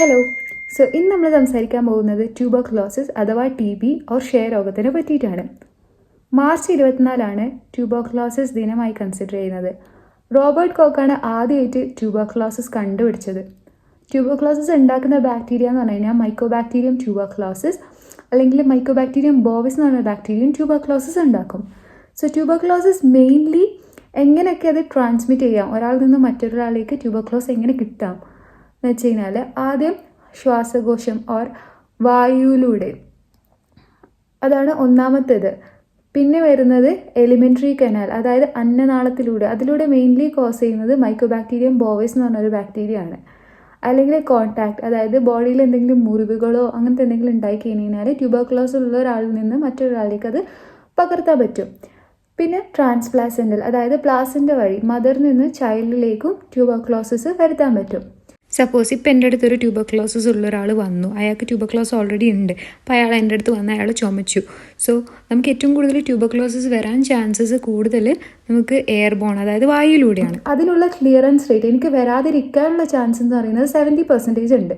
Hello so ഇന്ന് നമ്മൾ സംസാരിക്കാൻ പോകുന്നത് ട്യൂബോക്ലോസിസ് അഥവാ ടി ബി ഓർ ക്ഷയരോഗത്തിനെ പറ്റിയിട്ടാണ്. മാർച്ച് ഇരുപത്തിനാലാണ് ട്യൂബോക്ലോസിസ് ദിനമായി കൺസിഡർ ചെയ്യുന്നത്. റോബർട്ട് കോക്കാണ് ആദ്യമായിട്ട് ട്യൂബോക്ലോസിസ് കണ്ടുപിടിച്ചത്. ട്യൂബോക്ലോസിസ് ഉണ്ടാക്കുന്ന ബാക്ടീരിയ എന്ന് പറഞ്ഞു കഴിഞ്ഞാൽ മൈക്കോബാക്ടീരിയം ട്യൂബോക്ലോസിസ് അല്ലെങ്കിൽ മൈക്കോബാക്ടീരിയം ബോവിസ് എന്ന് പറഞ്ഞ ബാക്ടീരിയം ട്യൂബോക്ലോസിസ് ഉണ്ടാക്കും. സോ ട്യൂബോക്ലോസിസ് മെയിൻലി എങ്ങനെയൊക്കെ അത് ട്രാൻസ്മിറ്റ് ചെയ്യാം? ഒരാളിൽ നിന്ന് മറ്റൊരാളിലേക്ക് ട്യൂബോക്ലോസ് എങ്ങനെ കിട്ടാം? എന്ന് വെച്ച് കഴിഞ്ഞാൽ ആദ്യം ശ്വാസകോശം ഓർ വായുവിലൂടെ. അതാണ് ഒന്നാമത്തേത്. പിന്നെ വരുന്നത് എലിമെന്ററി കനാൽ അതായത് അന്നനാളത്തിലൂടെ. അതിലൂടെ മെയിൻലി കോസ് ചെയ്യുന്നത് മൈക്രോബാക്ടീരിയം ബോവേസ് എന്ന് പറഞ്ഞൊരു ബാക്ടീരിയ ആണ്. അല്ലെങ്കിൽ കോൺടാക്ട് അതായത് ബോഡിയിൽ എന്തെങ്കിലും മുറിവുകളോ അങ്ങനത്തെ എന്തെങ്കിലും ഉണ്ടായി കഴിഞ്ഞാൽ ട്യൂബർക്ലോസ് ഉള്ള ഒരാളിൽ നിന്ന് മറ്റൊരാളിലേക്ക് അത് പകർത്താൻ പറ്റും. പിന്നെ ട്രാൻസ്പ്ലാസെന്റൽ അതായത് പ്ലാസിന്റെ വഴി മദറിൽ നിന്ന് ചൈൽഡിലേക്കും ട്യൂബർക്ലോസിസ് വരുത്താൻ പറ്റും. സപ്പോസ് ഇപ്പം എന്റെ അടുത്തൊരു ട്യൂബർക്ലോസിസ് ഉള്ള ഒരാൾ വന്നു. അയാൾക്ക് ട്യൂബർക്ലോസ് ഓൾറെഡി ഉണ്ട്. അപ്പോൾ അയാൾ എന്റെ അടുത്ത് വന്ന് അയാൾ ചുമച്ചു. സോ നമുക്ക് ഏറ്റവും കൂടുതൽ ട്യൂബർക്ലോസിസ് വരാൻ ചാൻസസ് കൂടുതൽ നമുക്ക് എയർ ബോൺ അതായത് വായുവിലൂടെയാണ് അതിനുള്ള ക്ലിയറൻസ് റേറ്റ് എനിക്ക് വരാതിരിക്കാനുള്ള ചാൻസ് എന്ന് പറയുന്നത് സെവന്റി പെർസെന്റേജ് ഉണ്ട്.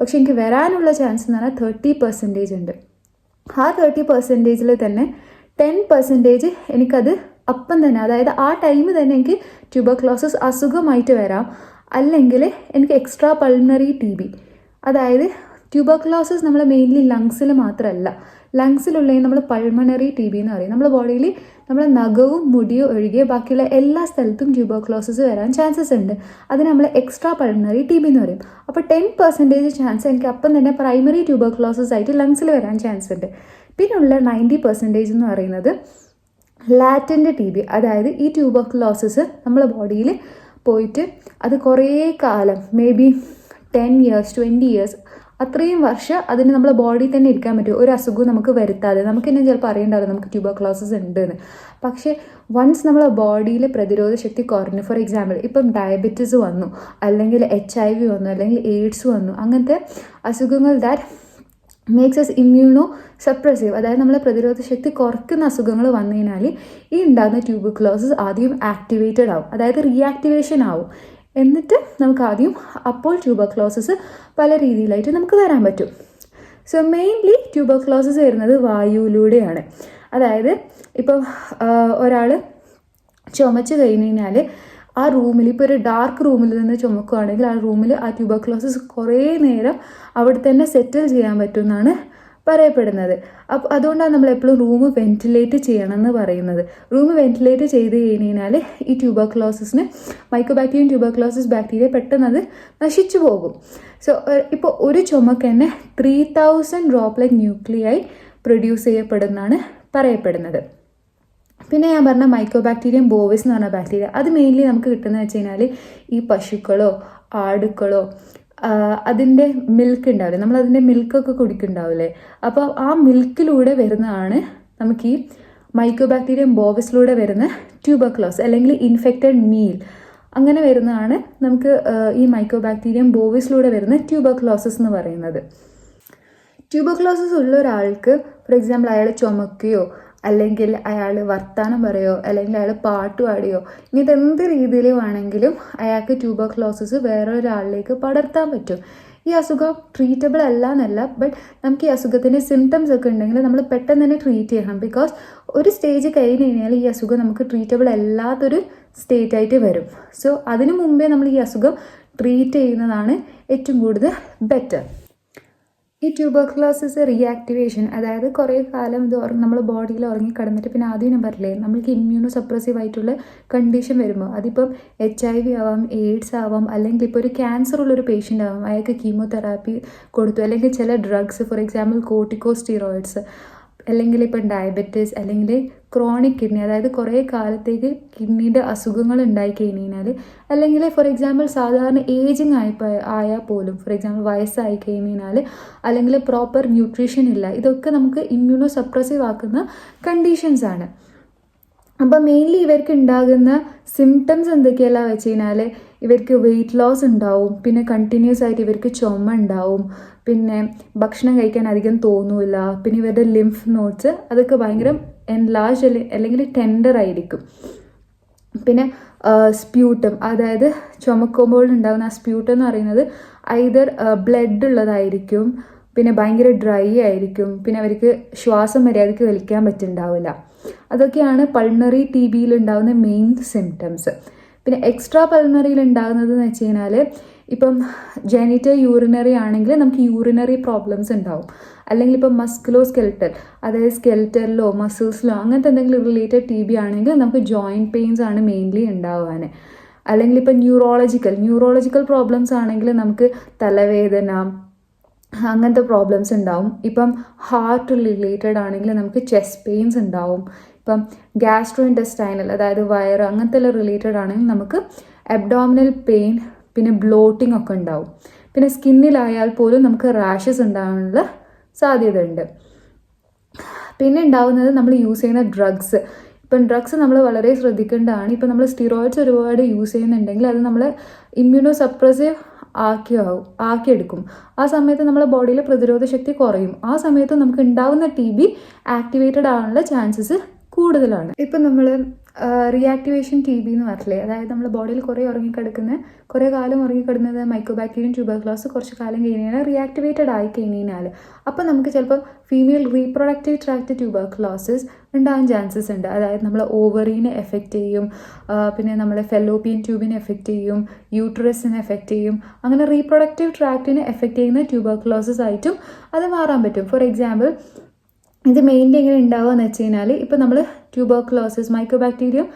പക്ഷേ എനിക്ക് വരാനുള്ള ചാൻസ് എന്ന് പറഞ്ഞാൽ തേർട്ടി പെർസെന്റേജ് ഉണ്ട്. ആ തേർട്ടി പെർസെന്റേജിൽ തന്നെ ടെൻ പെർസെന്റേജ് എനിക്കത് അപ്പം തന്നെ അതായത് ആ ടൈം തന്നെ എനിക്ക് ട്യൂബർക്ലോസിസ് അസുഖമായിട്ട് വരാം. അല്ലെങ്കിൽ എനിക്ക് എക്സ്ട്രാ പൾമണറി ടി ബി അതായത് ട്യൂബർക്ലോസിസ് നമ്മൾ മെയിൻലി ലങ്സിൽ മാത്രമല്ല ലങ്സിലുള്ള നമ്മൾ പൾമണറി ടി ബി എന്ന് പറയും. നമ്മുടെ ബോഡിയിൽ നമ്മുടെ നഖവും മുടിയും ഒഴികെ ബാക്കിയുള്ള എല്ലാ സ്ഥലത്തും ട്യൂബർക്ലോസിസ് വരാൻ ചാൻസസ് ഉണ്ട്. അതിന് നമ്മൾ എക്സ്ട്രാ പൾമണറി ടി ബി എന്ന് പറയും. അപ്പോൾ ടെൻ പെർസെന്റേജ് ചാൻസ് എനിക്ക് അപ്പം തന്നെ പ്രൈമറി ട്യൂബർക്ലോസിസ് ആയിട്ട് ലങ്സിൽ വരാൻ ചാൻസ് ഉണ്ട്. പിന്നുള്ള നയന്റി പെർസെന്റേജ് എന്ന് പറയുന്നത് ലാറ്റന്റ് ടി ബി അതായത് ഈ ട്യൂബർക്ലോസിസ് നമ്മളെ ബോഡിയിൽ പോയിട്ട് അത് കുറേ കാലം maybe ten years twenty years അത്രയും വർഷം അതിന് നമ്മളെ ബോഡി തന്നെ ഇരിക്കാൻ പറ്റും. ഒരു അസുഖവും നമുക്ക് വരുത്താതെ. നമുക്ക് തന്നെ ചിലപ്പോൾ അറിയണ്ടാവില്ല നമുക്ക് ട്യൂബർക്ലോസിസ് ഉണ്ട് എന്ന് പക്ഷേ വൺസ് നമ്മളെ ബോഡിയിലെ പ്രതിരോധ ശക്തി കുറഞ്ഞു ഫോർ എക്സാമ്പിൾ ഇപ്പം ഡയബറ്റീസ് വന്നു അല്ലെങ്കിൽ എച്ച് ഐ വി വന്നു അല്ലെങ്കിൽ എയ്ഡ്സ് വന്നു അങ്ങനത്തെ അസുഖങ്ങൾ that makes us immunosuppressive അതായത് നമ്മളെ പ്രതിരോധ ശക്തി കുറയ്ക്കുന്ന അസുഖങ്ങൾ വന്നു കഴിഞ്ഞാൽ ഈ ഉണ്ടാകുന്ന ട്യൂബർക്ലോസിസ് ആദ്യം ആക്ടിവേറ്റഡ് ആവും. അതായത് റീആക്ടിവേഷൻ ആവും. എന്നിട്ട് നമുക്ക് ആദ്യം അപ്പോൾ ട്യൂബർക്ലോസിസ് പല രീതിയിലായിട്ട് നമുക്ക് വരാൻ പറ്റും. സോ മെയിൻലി ട്യൂബർക്ലോസിസ് വരുന്നത് വായുവിലൂടെയാണ്. അതായത് ഇപ്പം ഒരാൾ ചുമച്ച് കഴിഞ്ഞ് കഴിഞ്ഞാൽ ആ റൂമിൽ ഇപ്പോൾ ഒരു ഡാർക്ക് റൂമിൽ നിന്ന് ചുമക്കുകയാണെങ്കിൽ ആ റൂമിൽ ആ ട്യൂബർക്ലോസിസ് കുറേ നേരം അവിടെ തന്നെ സെറ്റിൽ ചെയ്യാൻ പറ്റുമെന്നാണ് പറയപ്പെടുന്നത്. അപ്പോൾ അതുകൊണ്ടാണ് നമ്മൾ എപ്പോഴും റൂം വെന്റിലേറ്റ് ചെയ്യണം എന്ന് പറയുന്നത്. റൂം വെന്റിലേറ്റ് ചെയ്ത് കഴിഞ്ഞ് കഴിഞ്ഞാൽ ഈ ട്യൂബർക്ലോസിസിന് മൈക്രോബാക്ടീരിയം ട്യൂബർക്ലോസിസ് ബാക്ടീരിയ പെട്ടെന്ന് അത് നശിച്ചു പോകും. സോ ഇപ്പോൾ ഒരു ചുമക്ക് തന്നെ three thousand droplet nuclei produce ചെയ്യപ്പെടുന്നതാണ് പറയപ്പെടുന്നത്. പിന്നെ ഞാൻ പറഞ്ഞ മൈക്രോ ബാക്ടീരിയം ബോവിസ് എന്ന് പറഞ്ഞ ബാക്ടീരിയ അത് മെയിൻലി നമുക്ക് കിട്ടുന്നത് വെച്ച് കഴിഞ്ഞാൽ ഈ പശുക്കളോ ആടുക്കളോ അതിന്റെ മിൽക്ക് ഉണ്ടാവില്ലേ നമ്മൾ അതിന്റെ മിൽക്കൊക്കെ കുടിക്കുന്നുണ്ടാവില്ലേ? അപ്പോൾ ആ മിൽക്കിലൂടെ വരുന്നതാണ് നമുക്ക് ഈ മൈക്രോ ബാക്ടീരിയം ബോവിസിലൂടെ വരുന്ന ട്യൂബർക്ലോസ് അല്ലെങ്കിൽ ഇൻഫെക്റ്റഡ് മീൽ അങ്ങനെ വരുന്നതാണ് നമുക്ക് ഈ മൈക്രോ ബാക്ടീരിയം ബോവിസിലൂടെ വരുന്ന ട്യൂബർക്ലോസസ് എന്ന് പറയുന്നത്. ട്യൂബർക്ലോസസ് ഉള്ള ഒരാൾക്ക് ഫോർ എക്സാമ്പിൾ അയാൾ ചുമക്കുകയോ അല്ലെങ്കിൽ അയാൾ വർത്തമാനം പറയോ അല്ലെങ്കിൽ അയാൾ പാട്ട് പാടിയോ ഇങ്ങനത്തെ എന്ത് രീതിയിൽ വേണമെങ്കിലും അയാൾക്ക് ട്യൂബർക്ലോസിസ് വേറൊരാളിലേക്ക് പടർത്താൻ പറ്റും. ഈ അസുഖം ട്രീറ്റബിൾ അല്ല എന്നല്ല ബട്ട് നമുക്ക് ഈ അസുഖത്തിന്റെ സിംറ്റംസ് ഒക്കെ ഉണ്ടെങ്കിൽ നമ്മൾ പെട്ടെന്ന് തന്നെ ട്രീറ്റ് ചെയ്യണം. ബിക്കോസ് ഒരു സ്റ്റേജ് കഴിഞ്ഞ് കഴിഞ്ഞാൽ ഈ അസുഖം നമുക്ക് ട്രീറ്റബിൾ അല്ലാത്തൊരു സ്റ്റേറ്റ് ആയിട്ട് വരും. സോ അതിനു മുമ്പേ നമ്മൾ ഈ അസുഖം ട്രീറ്റ് ചെയ്യുന്നതാണ് ഏറ്റവും കൂടുതൽ ബെറ്റർ ഈ ട്യൂബർക്ലോസിസ് റീആക്ടിവേഷൻ അതായത് കുറേ കാലം ഇത് നമ്മൾ ബോഡിയിൽ ഉറങ്ങി കിടന്നിട്ട് പിന്നെ ആദ്യം ഞാൻ പറഞ്ഞില്ലേ നമ്മൾക്ക് ഇമ്മ്യൂണോ സപ്രസീവ് ആയിട്ടുള്ള കണ്ടീഷൻ വരുമ്പോൾ അതിപ്പം എച്ച് ഐ വി ആവാം എയ്ഡ്സ് ആവാം അല്ലെങ്കിൽ ഇപ്പോൾ ഒരു ക്യാൻസർ ഉള്ളൊരു പേഷ്യന്റ് ആവാം അയാൾക്ക് കീമോതെറാപ്പി കൊടുത്തു അല്ലെങ്കിൽ ചില drugs for example corticosteroids അല്ലെങ്കിൽ ഇപ്പം ഡയബറ്റീസ് അല്ലെങ്കിൽ ക്രോണിക് കിഡ്നി അതായത് കുറേ കാലത്തേക്ക് കിഡ്നിയുടെ അസുഖങ്ങൾ ഉണ്ടായി കഴിഞ്ഞാൽ അല്ലെങ്കിൽ ഫോർ എക്സാമ്പിൾ സാധാരണ ഏജിങ് ആയി ആയാൽ പോലും ഫോർ എക്സാമ്പിൾ വയസ്സായി കഴിഞ്ഞാൽ അല്ലെങ്കിൽ പ്രോപ്പർ ന്യൂട്രീഷൻ ഇല്ല ഇതൊക്കെ നമുക്ക് ഇമ്മ്യൂണോ സപ്രസീവ് ആക്കുന്ന കണ്ടീഷൻസ് ആണ്. അപ്പോൾ മെയിൻലി ഇവർക്ക് ഉണ്ടാകുന്ന സിംറ്റംസ് എന്തൊക്കെയെല്ലാം വെച്ച് കഴിഞ്ഞാൽ ഇവർക്ക് വെയിറ്റ് ലോസ് ഉണ്ടാവും പിന്നെ കണ്ടിന്യൂസ് ആയിട്ട് ഇവർക്ക് ചുമ ഉണ്ടാവും പിന്നെ ഭക്ഷണം കഴിക്കാൻ അധികം തോന്നില്ല പിന്നെ ഇവരുടെ ലിംഫ് നോട്ട്സ് അതൊക്കെ ഭയങ്കര എൻലാർജ് അല്ലെങ്കിൽ ടെൻഡർ ആയിരിക്കും. പിന്നെ സ്പ്യൂട്ടം അതായത് ചുമക്കുമ്പോൾ ഉണ്ടാകുന്ന ആ സ്പ്യൂട്ടം എന്ന് പറയുന്നത് ഐദർ ബ്ലഡ് ഉള്ളതായിരിക്കും പിന്നെ ഭയങ്കര ഡ്രൈ ആയിരിക്കും പിന്നെ അവർക്ക് ശ്വാസം മര്യാദയ്ക്ക് വലിക്കാൻ പറ്റുന്നുണ്ടാവില്ല അതൊക്കെയാണ് പൾണറി ടി ബിയിൽ ഉണ്ടാകുന്ന മെയിൻ സിംറ്റംസ് പിന്നെ എക്സ്ട്രാ പൾണറിയിൽ ഉണ്ടാകുന്നത് എന്ന് വെച്ച് കഴിഞ്ഞാൽ ഇപ്പം ജെനിറ്റൽ യൂറിനറി ആണെങ്കിൽ നമുക്ക് യൂറിനറി പ്രോബ്ലംസ് ഉണ്ടാവും. അല്ലെങ്കിൽ ഇപ്പം മസ്കുലോ സ്കെൽറ്റൽ അതായത് സ്കെൽറ്റലിലോ മസിൽസിലോ അങ്ങനത്തെ എന്തെങ്കിലും റിലേറ്റഡ് ടി ബി ആണെങ്കിൽ നമുക്ക് ജോയിന്റ് പെയിൻസ് ആണ് മെയിൻലി ഉണ്ടാവാൻ. അല്ലെങ്കിൽ ഇപ്പം ന്യൂറോളജിക്കൽ ന്യൂറോളജിക്കൽ പ്രോബ്ലംസ് ആണെങ്കിൽ നമുക്ക് തലവേദന അങ്ങനത്തെ പ്രോബ്ലംസ് ഉണ്ടാവും. ഇപ്പം ഹാർട്ട് റിലേറ്റഡ് ആണെങ്കിൽ നമുക്ക് ചെസ്റ്റ് പെയിൻസ് ഉണ്ടാവും. ഇപ്പം ഗ്യാസ്ട്രോ ഇന്റസ്റ്റൈനൽ അതായത് വയറ് അങ്ങനത്തെ റിലേറ്റഡ് ആണെങ്കിൽ നമുക്ക് അബ്ഡോമിനൽ പെയിൻ പിന്നെ ബ്ലോട്ടിംഗ് ഒക്കെ ഉണ്ടാവും. പിന്നെ സ്കിന്നിലായാൽ പോലും നമുക്ക് റാഷസ് ഉണ്ടാകാനുള്ള സാധ്യത ഉണ്ട് പിന്നെ ഉണ്ടാവുന്നത് നമ്മൾ യൂസ് ചെയ്യുന്ന ഡ്രഗ്സ് ഇപ്പം ഡ്രഗ്സ് നമ്മൾ വളരെ ശ്രദ്ധിക്കേണ്ടതാണ്. ഇപ്പം നമ്മൾ സ്റ്റിറോയിഡ്സ് ഒരുപാട് യൂസ് ചെയ്യുന്നുണ്ടെങ്കിൽ അത് നമ്മൾ ഇമ്മ്യൂണോ സപ്രസീവ് ആക്കിയാവും ആക്കിയെടുക്കും. ആ സമയത്ത് നമ്മുടെ ബോഡിയിലെ പ്രതിരോധ ശക്തി കുറയും. ആ സമയത്ത് നമുക്ക് ഉണ്ടാവുന്ന ടി ബി ആക്ടിവേറ്റഡ് ആവാനുള്ള ചാൻസസ് കൂടുതലാണ്. ഇപ്പം നമ്മൾ റിയാക്ടിവേഷൻ ടി ബി എന്ന് പറഞ്ഞില്ലേ അതായത് നമ്മുടെ ബോഡിയിൽ കുറേ ഉറങ്ങിക്കിടക്കുന്ന കുറേ കാലം ഉറങ്ങിക്കിടന്നത് മൈക്രോബാക്ടീരിയം ട്യൂബർക്ലോസ് കുറച്ച് കാലം കഴിഞ്ഞാൽ റിയാക്ടിവേറ്റഡ് ആയി കഴിഞ്ഞാൽ അപ്പോൾ നമുക്ക് ചിലപ്പോൾ ഫീമെയിൽ റീപ്രൊഡക്റ്റീവ് ട്രാക്ട് ട്യൂബർക്ലോസിസ് ഉണ്ടാകാൻ ചാൻസസ് ഉണ്ട്. അതായത് നമ്മളെ ഓവറീനെ എഫക്റ്റ് ചെയ്യും പിന്നെ നമ്മളെ ഫെലോപ്പിയൻ ട്യൂബിനെ എഫക്റ്റ് ചെയ്യും യൂട്രസിനെ എഫക്റ്റ് ചെയ്യും. അങ്ങനെ റീപ്രൊഡക്റ്റീവ് ട്രാക്റ്റിനെ എഫക്റ്റ് ചെയ്യുന്ന ട്യൂബർക്ലോസിസ് ആയിട്ടും അത് മാറാൻ പറ്റും. ഫോർ എക്സാമ്പിൾ ഇത് മെയിൻലി എങ്ങനെ ഉണ്ടാവുക എന്ന് വെച്ച് കഴിഞ്ഞാൽ ഇപ്പോൾ നമ്മൾ ട്യൂബോക്ലോസിസ് മൈക്രോബാക്ടീരിയം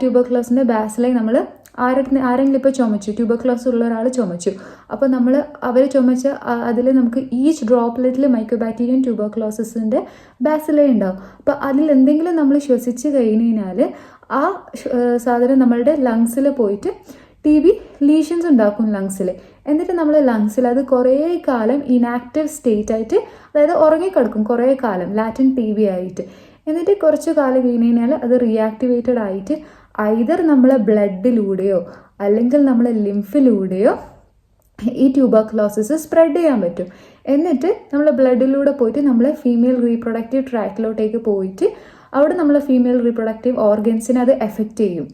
ട്യൂബോക്ലോസിന്റെ ബാസിലായി നമ്മൾ ആരുടെ ആരെങ്കിലും ഇപ്പോൾ ചുമച്ചു ട്യൂബർക്ലോസ് ഉള്ള ഒരാൾ ചുമച്ചു. അപ്പോൾ നമ്മൾ അവർ ചുമച്ച അതിൽ നമുക്ക് ഈച്ച് ഡ്രോപ്ലെറ്റിൽ മൈക്രോബാക്ടീരിയം ട്യൂബർക്ലോസിന്റെ ബാസിലേ ഉണ്ടാവും അപ്പോൾ അതിൽ എന്തെങ്കിലും നമ്മൾ ശ്വസിച്ച് കഴിഞ്ഞ് കഴിഞ്ഞാൽ ആ സാധനം നമ്മളുടെ ലങ്സിൽ പോയിട്ട് ടി ബി ലീഷൻസ് ഉണ്ടാക്കും ലങ്സിൽ എന്നിട്ട് നമ്മൾ ലങ്സിൽ അത് കുറേ കാലം ഇനാക്റ്റീവ് സ്റ്റേറ്റ് ആയിട്ട് അതായത് ഉറങ്ങിക്കിടക്കും കുറേ കാലം ലാറ്റിൻ ടി ബി ആയിട്ട്. എന്നിട്ട് കുറച്ച് കാലം കഴിഞ്ഞ് കഴിഞ്ഞാൽ അത് റിയാക്ടിവേറ്റഡ് ആയിട്ട് ഐതർ നമ്മളെ ബ്ലഡിലൂടെയോ അല്ലെങ്കിൽ നമ്മളെ ലിംഫിലൂടെയോ ഈ ട്യൂബർക്ലോസിസ് സ്പ്രെഡ് ചെയ്യാൻ പറ്റും. എന്നിട്ട് നമ്മളെ ബ്ലഡിലൂടെ പോയിട്ട് നമ്മളെ ഫീമെയിൽ റീപ്രൊഡക്റ്റീവ് ട്രാക്കിലോട്ടേക്ക് പോയിട്ട് അവിടെ നമ്മളെ ഫീമെയിൽ റീപ്രൊഡക്റ്റീവ് ഓർഗൻസിനെ അത് എഫക്റ്റ് ചെയ്യും.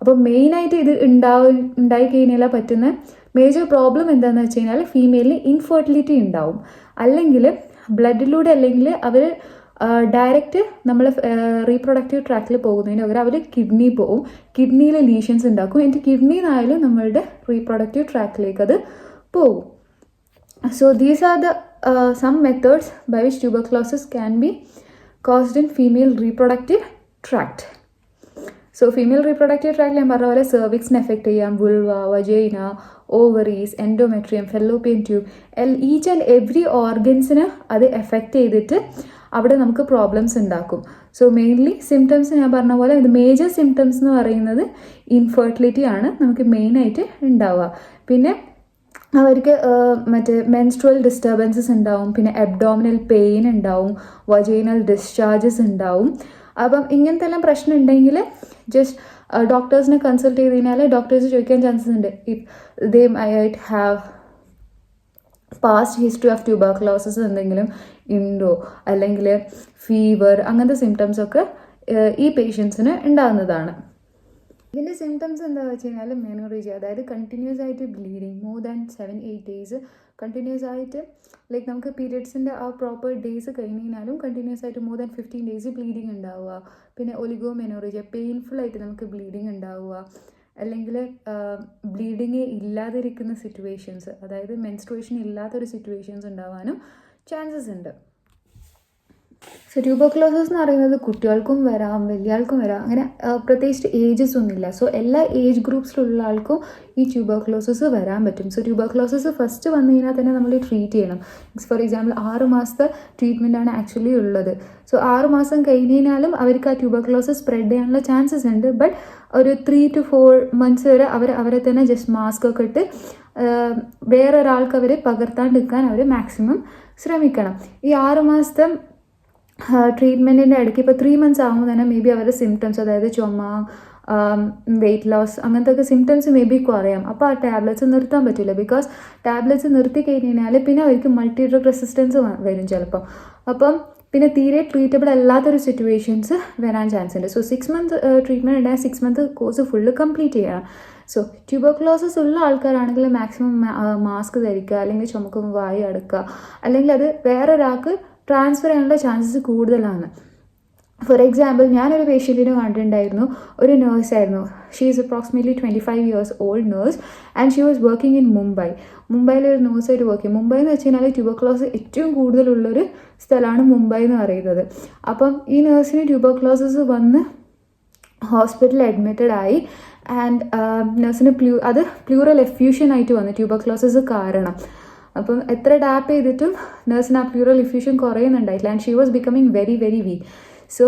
അപ്പോൾ മെയിനായിട്ട് ഇത് ഉണ്ടാവും ഉണ്ടായി കഴിഞ്ഞാൽ പറ്റുന്ന. മേജർ പ്രോബ്ലം എന്താണെന്ന് വെച്ച് കഴിഞ്ഞാൽ ഫീമെയിലിന് ഇൻഫെർട്ടിലിറ്റി ഉണ്ടാവും. അല്ലെങ്കിൽ ബ്ലഡിലൂടെ അല്ലെങ്കിൽ അവർ ഡയറക്റ്റ് നമ്മൾ റീപ്രൊഡക്റ്റീവ് ട്രാക്കിൽ പോകുന്നതിന് അവർ അവർ കിഡ്നി പോവും. കിഡ്നിയിൽ ലീഷൻസ് ഉണ്ടാക്കും. എന്നിട്ട് കിഡ്നിന്നായാലും നമ്മളുടെ റീപ്രൊഡക്റ്റീവ് ട്രാക്കിലേക്ക് അത് പോകും so these are the some methods by which tuberculosis can be caused in female reproductive tract so female reproductive ട്രാക്കിൽ ഞാൻ പറഞ്ഞ പോലെ സെർവിക്സിനെ എഫക്റ്റ് ചെയ്യാം vulva vagina ovaries endometrium fallopian tube L each and every ഓർഗൻസിന് അത് എഫക്റ്റ് ചെയ്തിട്ട് അവിടെ നമുക്ക് പ്രോബ്ലംസ് ഉണ്ടാക്കും. സോ മെയിൻലി സിംറ്റംസ് ഞാൻ പറഞ്ഞ പോലെ ഇത് മേജർ സിംറ്റംസ് എന്ന് പറയുന്നത് ഇൻഫെർട്ടിലിറ്റി ആണ് നമുക്ക് മെയിനായിട്ട് ഉണ്ടാവുക. പിന്നെ അവർക്ക് മറ്റേ മെൻസ്ട്രൽ ഡിസ്റ്റർബൻസസ് ഉണ്ടാവും പിന്നെ അബ്ഡോമിനൽ പെയിൻ ഉണ്ടാവും വജൈനൽ ഡിസ്ചാർജസ് ഉണ്ടാവും. അപ്പം ഇങ്ങനത്തെ എല്ലാം പ്രശ്നം ഉണ്ടെങ്കിൽ ജസ്റ്റ് ഡോക്ടേഴ്സിനെ കൺസൾട്ട് ചെയ്ത് കഴിഞ്ഞാൽ ഡോക്ടേഴ്സ് ചോദിക്കാൻ ചാൻസസ് ഉണ്ട്. If they might have past history of tuberculosis എന്തെങ്കിലും ഉണ്ടോ? അല്ലെങ്കിൽ ഫീവർ അങ്ങനത്തെ സിംറ്റംസ് ഒക്കെ ഈ പേഷ്യൻസിന് ഉണ്ടാകുന്നതാണ് ഇതിന്റെ സിംറ്റംസ് എന്താ വെച്ച് കഴിഞ്ഞാൽ മെനോറേജിയ അതായത് കണ്ടിന്യൂസ് ആയിട്ട് bleeding more than seven eight days continuous ആയിട്ട് ലൈക്ക് നമുക്ക് പീരിയഡ്സിന്റെ ആ പ്രോപ്പർ ഡേയ്സ് കഴിഞ്ഞ് കഴിഞ്ഞാലും കണ്ടിന്യൂസ് ആയിട്ട് more than fifteen days bleeding ഉണ്ടാവുക. പിന്നെ ഒലിഗോ മെനോറേജിയ പെയിൻഫുൾ ആയിട്ട് നമുക്ക് ബ്ലീഡിങ് ഉണ്ടാവുക. അല്ലെങ്കിൽ ബ്ലീഡിങ് ഇല്ലാതിരിക്കുന്ന സിറ്റുവേഷൻസ് അതായത് മെൻസ്ട്രുവേഷൻ ഇല്ലാത്തൊരു സിറ്റുവേഷൻസ് ഉണ്ടാവാനും ചാൻസസ് ഉണ്ട്. സോ ട്യൂബർക്ലോസസ് എന്ന് പറയുന്നത് കുട്ടികൾക്കും വരാം വലിയ ആൾക്കും വരാം. അങ്ങനെ പ്രത്യേകിച്ച് ഏജസ് ഒന്നുമില്ല. സോ എല്ലാ ഏജ് ഗ്രൂപ്പ്സിലുള്ള ആൾക്കും ഈ ട്യൂബർക്ലോസസ് വരാൻ പറ്റും. സോ ട്യൂബർക്ലോസസ് ഫസ്റ്റ് വന്നു കഴിഞ്ഞാൽ തന്നെ നമ്മൾ ട്രീറ്റ് ചെയ്യണം. ഫോർ എക്സാമ്പിൾ ആറ് മാസത്തെ ട്രീറ്റ്മെന്റാണ് ആക്ച്വലി ഉള്ളത്. സോ ആറ് മാസം കഴിഞ്ഞ് കഴിഞ്ഞാലും അവർക്ക് ആ ട്യൂബർക്ലോസസ് സ്പ്രെഡ് ചെയ്യാനുള്ള ചാൻസസ് ഉണ്ട്. ബട്ട് ഒരു ത്രീ ടു ഫോർ മന്ത്സ് വരെ അവർ അവരെ തന്നെ ജസ്റ്റ് മാസ്ക് ഒക്കെ ഇട്ട് വേറൊരാൾക്ക് അവർ പകർത്താണ്ടിരിക്കാൻ അവർ മാക്സിമം ശ്രമിക്കണം. ഈ ആറ് മാസത്തെ ട്രീറ്റ്മെന്റിന്റെ ഇടയ്ക്ക് ഇപ്പോൾ ത്രീ മന്ത്സ് ആകുമ്പോൾ തന്നെ മേ ബി അവരുടെ സിംറ്റംസ് അതായത് ചുമ വെയിറ്റ് ലോസ് അങ്ങനത്തെ ഒക്കെ സിംറ്റംസ് മേ ബി കുറയാം. അപ്പോൾ ആ ടാബ്ലറ്റ്സ് നിർത്താൻ പറ്റില്ല. ബിക്കോസ് ടാബ്ലറ്റ്സ് നിർത്തി കഴിഞ്ഞ് കഴിഞ്ഞാൽ പിന്നെ അവർക്ക് മൾട്ടി ഡ്രഗ് റെസിസ്റ്റൻസ് വരും ചിലപ്പം. അപ്പം പിന്നെ തീരെ ട്രീറ്റബിൾ അല്ലാത്തൊരു സിറ്റുവേഷൻസ് വരാൻ ചാൻസ് ഉണ്ട്. സോ സിക്സ് മന്ത് ട്രീറ്റ്മെന്റ് ഉണ്ടായ six month course full complete ചെയ്യണം. സോ ട്യൂബർക്ലോസസ് ഉള്ള ആൾക്കാരാണെങ്കിൽ മാക്സിമം മാസ്ക് ധരിക്കുക അല്ലെങ്കിൽ ചുമക്കുമ്പോൾ വായി അടക്കുക അല്ലെങ്കിൽ അത് വേറൊരാൾക്ക് ട്രാൻസ്ഫർ ചെയ്യാനുള്ള ചാൻസസ് കൂടുതലാണ്. ഫോർ എക്സാമ്പിൾ ഞാനൊരു പേഷ്യന്റിനെ കണ്ടിട്ടുണ്ടായിരുന്നു. ഒരു നേഴ്സായിരുന്നു she is approximately twenty five years old nurse and she was working in Mumbai മുംബൈയിൽ ഒരു നേഴ്സായിട്ട് വർക്ക് ചെയ്യും. മുംബൈ എന്ന് വെച്ച് കഴിഞ്ഞാൽ ട്യൂബർക്ലോസ് ഏറ്റവും കൂടുതലുള്ളൊരു സ്ഥലമാണ് മുംബൈ എന്ന് പറയുന്നത്. അപ്പം ഈ നേഴ്സിന് ട്യൂബർക്ലോസസ് വന്ന് ഹോസ്പിറ്റലിൽ അഡ്മിറ്റഡ് ആയി ആൻഡ് നേഴ്സിന് പ്ലൂ അത് പ്ലൂറൽ എഫ്യൂഷൻ ആയിട്ട് വന്നു. ട്യൂബർക്ലോസസ് കാരണം. അപ്പം എത്ര ടാപ്പ് ചെയ്തിട്ടും നേഴ്സിന് ആ pleural effusion കുറയുന്നുണ്ടായിട്ടില്ല. And she was becoming very very weak so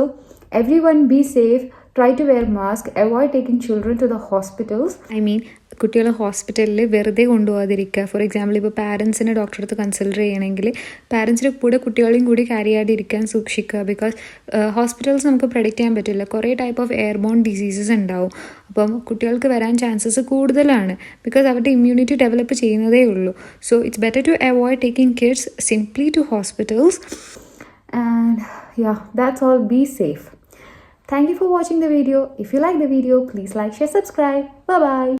everyone be safe try to wear mask avoid taking children to the hospitals I mean കുട്ടികളെ ഹോസ്പിറ്റലിൽ വെറുതെ കൊണ്ടുപോകാതിരിക്കുക. ഫോർ എക്സാമ്പിൾ ഇപ്പോൾ പാരൻസിനെ ഡോക്ടറെ അടുത്ത് കൺസൾട്ട് ചെയ്യണമെങ്കിൽ പാരൻസിന്റെ കൂടെ കുട്ടികളെയും കൂടി ക്യാരി ചെയ്യാതിരിക്കാൻ സൂക്ഷിക്കുക. ബിക്കോസ് ഹോസ്പിറ്റൽസ് നമുക്ക് പ്രൊഡിക്റ്റ് ചെയ്യാൻ പറ്റില്ല. കുറേ ടൈപ്പ് ഓഫ് എയർബോൺ ഡിസീസസ് ഉണ്ടാവും. അപ്പം കുട്ടികൾക്ക് വരാൻ ചാൻസസ് കൂടുതലാണ്. ബിക്കോസ് അവരുടെ ഇമ്മ്യൂണിറ്റി ഡെവലപ്പ് ചെയ്യുന്നതേ ഉള്ളൂ. So it's better to avoid taking kids simply to hospitals and yeah that's all be safe. Thank you for watching the video. If you like the video please like share subscribe. Bye bye